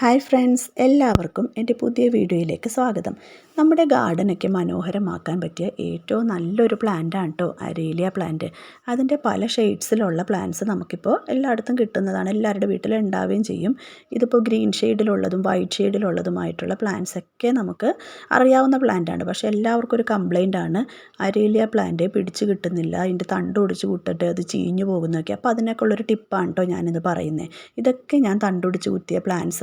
Hi friends എല്ലാവർക്കും എന്റെ പുതിയ വീഡിയോയിലേക്ക് സ്വാഗതം. നമ്മുടെ ഗാർഡനൊക്കെ മനോഹരമാക്കാൻ പറ്റിയ ഏറ്റവും നല്ലൊരു പ്ലാന്റാണ് കേട്ടോ അരേലിയ പ്ലാന്റ് അതിന്റെ പല ഷെയ്ഡ്സിലുള്ള പ്ലാന്റ്സ് നമുക്കിപ്പോൾ എല്ലായിടത്തും കിട്ടുന്നതാണ്. എല്ലാവരുടെ വീട്ടിലും ഉണ്ടാവുകയും ചെയ്യും. ഇതിപ്പോൾ ഗ്രീൻ ഷെയ്ഡിലുള്ളതും വൈറ്റ് ഷെയ്ഡിലുള്ളതുമായിട്ടുള്ള പ്ലാന്റ്സ് ഒക്കെ നമുക്ക് അറിയാവുന്ന പ്ലാന്റാണ് പക്ഷേ എല്ലാവർക്കും ഒരു കംപ്ലൈന്റ് ആണ്. അരേലിയ പ്ലാന്റ് പിടിച്ച് കിട്ടുന്നില്ല അതിന്റെ തണ്ട് ഒടിച്ച് കൂട്ടിട്ട് അത് ചീഞ്ഞു പോകുന്നതൊക്കെ. അപ്പോൾ അതിനൊക്കെ ഉള്ളൊരു ടിപ്പാണ് കേട്ടോ ഞാനിത് പറയുന്നത്. ഇതൊക്കെ ഞാൻ തണ്ടുപിടിച്ച് കുത്തിയ പ്ലാന്റ്സ്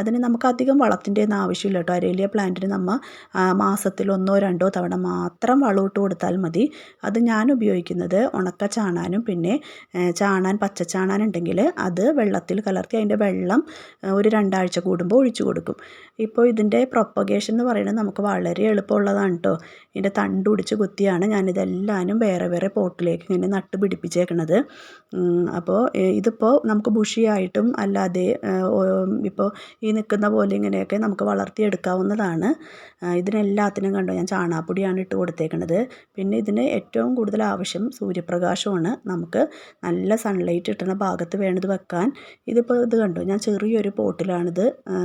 അതിന് നമുക്ക് അധികം വളത്തിന്റെ ഒന്നും ആവശ്യമില്ല കേട്ടോ. അരേലിയ പ്ലാന്റിന് നമ്മൾ മാസത്തിൽ ഒന്നോ രണ്ടോ തവണ മാത്രം വളമിട്ട് കൊടുത്താൽ മതി. അത് ഞാൻ ഉപയോഗിക്കുന്നത് ഉണക്ക ചാണാനും പിന്നെ ചാണാൻ പച്ച പച്ചച്ചാണാൻ ഉണ്ടെങ്കിൽ അത് വെള്ളത്തിൽ കലർത്തി അതിന്റെ വെള്ളം ഒരു രണ്ടാഴ്ച കൂടുമ്പോൾ ഒഴിച്ചു കൊടുക്കും. ഇപ്പോൾ ഇതിന്റെ പ്രൊപ്പഗേഷൻ എന്ന് പറയുന്നത് നമുക്ക് വളരെ എളുപ്പമുള്ളതാണ് കേട്ടോ. ഇതിന്റെ തണ്ട് പിടിച്ച് കുത്തിയാണ് ഞാനിതെല്ലാനും വേറെ വേറെ പോട്ടിലേക്ക് ഇങ്ങനെ നട്ട് പിടിപ്പിച്ചേക്കണത്. അപ്പോൾ ഇതിപ്പോൾ നമുക്ക് ബുഷിയായിട്ടും അല്ലാതെ ഇപ്പോൾ നിൽക്കുന്ന പോലെ ഇങ്ങനെയൊക്കെ നമുക്ക് വളർത്തിയെടുക്കാവുന്നതാണ്. ഇതിനെല്ലാത്തിനും കണ്ടോ ഞാൻ ചാണാപ്പൊടിയാണ് ഇട്ട് കൊടുത്തേക്കുന്നത് പിന്നെ ഇതിന് ഏറ്റവും കൂടുതൽ ആവശ്യം സൂര്യപ്രകാശമാണ്. നമുക്ക് നല്ല സൺലൈറ്റ് കിട്ടുന്ന ഭാഗത്ത് വേണത് വെക്കാൻ. ഇതിപ്പോൾ ഇത് കണ്ടോ ഞാൻ ചെറിയൊരു പോട്ടിലാണിത്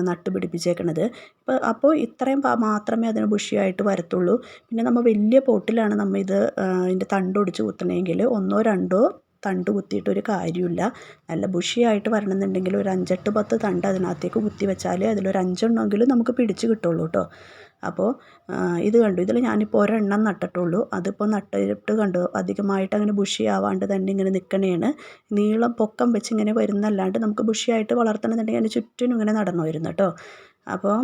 നട്ട് പിടിപ്പിച്ചേക്കണത് ഇപ്പോൾ അപ്പോൾ ഇത്രയും മാത്രമേ അതിന് ബുഷിയായിട്ട് വരത്തുള്ളൂ. പിന്നെ നമ്മൾ വലിയ പോട്ടിലാണ് നമ്മൾ ഇത് ഇതിന്റെ തണ്ടൊടിച്ച് കുത്തണമെങ്കിൽ ഒന്നോ രണ്ടോ തണ്ട് കുത്തിയിട്ട് ഒരു കാര്യമില്ല. നല്ല ബുഷിയായിട്ട് വരണമെന്നുണ്ടെങ്കിൽ ഒരു അഞ്ചെട്ട് പത്ത് തണ്ട് അതിനകത്തേക്ക് കുത്തി വെച്ചാൽ അതിലൊരു അഞ്ചെണ്ണമെങ്കിലും നമുക്ക് പിടിച്ച് കിട്ടുള്ളൂ കേട്ടോ അപ്പോൾ ഇത് കണ്ടു. ഇതിൽ ഞാനിപ്പോൾ ഒരെണ്ണം നട്ടിട്ടുള്ളൂ. അതിപ്പോൾ നട്ടിട്ട് കണ്ടു. അധികമായിട്ട് അങ്ങനെ ബുഷി ആവാണ്ട് തന്നെ ഇങ്ങനെ നിൽക്കണേണ് നീളം പൊക്കം വെച്ച് ഇങ്ങനെ വരുന്നല്ലാണ്ട് നമുക്ക് ബുഷിയായിട്ട് വളർത്തണമെന്നുണ്ടെങ്കിൽ അതിന് ചുറ്റിനും ഇങ്ങനെ നടന്നു വരുന്നു കേട്ടോ അപ്പോൾ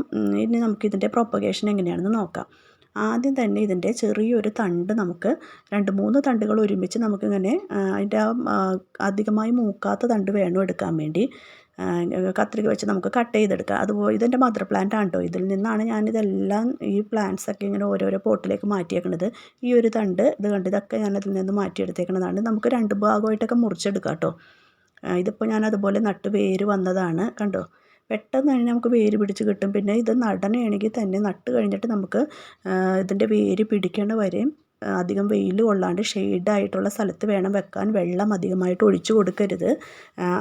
ഇനി നമുക്കിതിന്റെ പ്രൊപ്പഗേഷൻ എങ്ങനെയാണെന്ന് നോക്കാം. ആദ്യം തന്നെ ഇതിന്റെ ചെറിയൊരു തണ്ട് നമുക്ക് രണ്ട് മൂന്ന് തണ്ടുകൾ ഒരുമിച്ച് നമുക്കിങ്ങനെ അതിന്റെ അധികമായി മൂക്കാത്ത തണ്ട് വേണം എടുക്കാൻ വേണ്ടി കത്രിക വെച്ച് നമുക്ക് കട്ട് ചെയ്തെടുക്കാം. അതുപോലെ ഇതിന്റെ മദർ പ്ലാന്റ് ആണ് ഇതിൽ നിന്നാണ് ഞാനിതെല്ലാം ഈ പ്ലാന്റ്സൊക്കെ ഇങ്ങനെ ഓരോരോ പോട്ടിലേക്ക് മാറ്റിയേക്കുന്നത് ഈ ഒരു തണ്ട് ഇത് കണ്ട് ഇതൊക്കെ ഞാനതിൽ നിന്ന് മാറ്റിയെടുത്തേക്കുന്നതാണ് നമുക്ക് രണ്ട് ഭാഗമായിട്ടൊക്കെ മുറിച്ചെടുക്കാം കേട്ടോ. ഇതിപ്പോൾ ഞാൻ അതുപോലെ നട്ട് വേര് വന്നതാണ് കണ്ടോ? പെട്ടെന്ന് തന്നെ നമുക്ക് വേര് പിടിച്ച് കിട്ടും. പിന്നെ ഇത് നടണമെങ്കിൽ തന്നെ നട്ട് കഴിഞ്ഞിട്ട് നമുക്ക് ഇതിന്റെ വേര് പിടിക്കേണ്ട വരെയും അധികം വെയിൽ കൊള്ളാണ്ട് ഷെയ്ഡായിട്ടുള്ള സ്ഥലത്ത് വേണം വെക്കാൻ. വെള്ളം അധികമായിട്ട് ഒഴിച്ചു കൊടുക്കരുത്.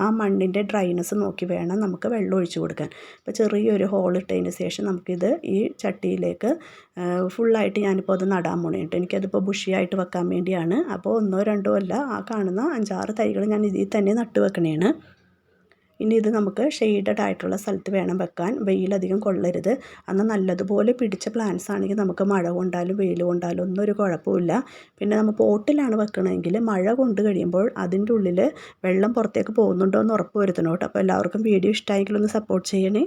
ആ മണ്ണിന്റെ ഡ്രൈനസ് നോക്കി വേണം നമുക്ക് വെള്ളം ഒഴിച്ചു കൊടുക്കാൻ. അപ്പോൾ ചെറിയൊരു ഹോൾ ഇട്ടതിന് ശേഷം നമുക്കിത് ഈ ചട്ടിയിലേക്ക് ഫുള്ളായിട്ട് ഞാനിപ്പോൾ അത് നടാൻ പോണിട്ട് എനിക്കതിപ്പോൾ ബുഷിയായിട്ട് വെക്കാൻ വേണ്ടിയാണ്. അപ്പോൾ ഒന്നോ രണ്ടോ അല്ല ആ കാണുന്ന അഞ്ചാറ് തൈകൾ ഞാൻ ഇതിൽ തന്നെ നട്ട് വെക്കണേണ്. ഇനി ഇത് നമുക്ക് ഷെയ്ഡഡ് ആയിട്ടുള്ള സ്ഥലത്ത് വേണം വെക്കാൻ. വെയിലധികം കൊള്ളരുത്. അന്ന് നല്ലതുപോലെ പിടിച്ച പ്ലാന്റ്സ് ആണെങ്കിൽ നമുക്ക് മഴ കൊണ്ടാലും വെയിൽ കൊണ്ടാലും ഒന്നും ഒരു കുഴപ്പമില്ല പിന്നെ നമ്മൾ പോട്ടിലാണ് വെക്കണമെങ്കിൽ മഴ കൊണ്ട് കഴിയുമ്പോൾ അതിന്റെ ഉള്ളിൽ വെള്ളം പുറത്തേക്ക് പോകുന്നുണ്ടോ എന്ന് ഉറപ്പ് വരുത്തണം കേട്ടോ. അപ്പോൾ എല്ലാവർക്കും വീഡിയോ ഇഷ്ടമായെങ്കിൽ ഒന്ന് സപ്പോർട്ട് ചെയ്യണേ.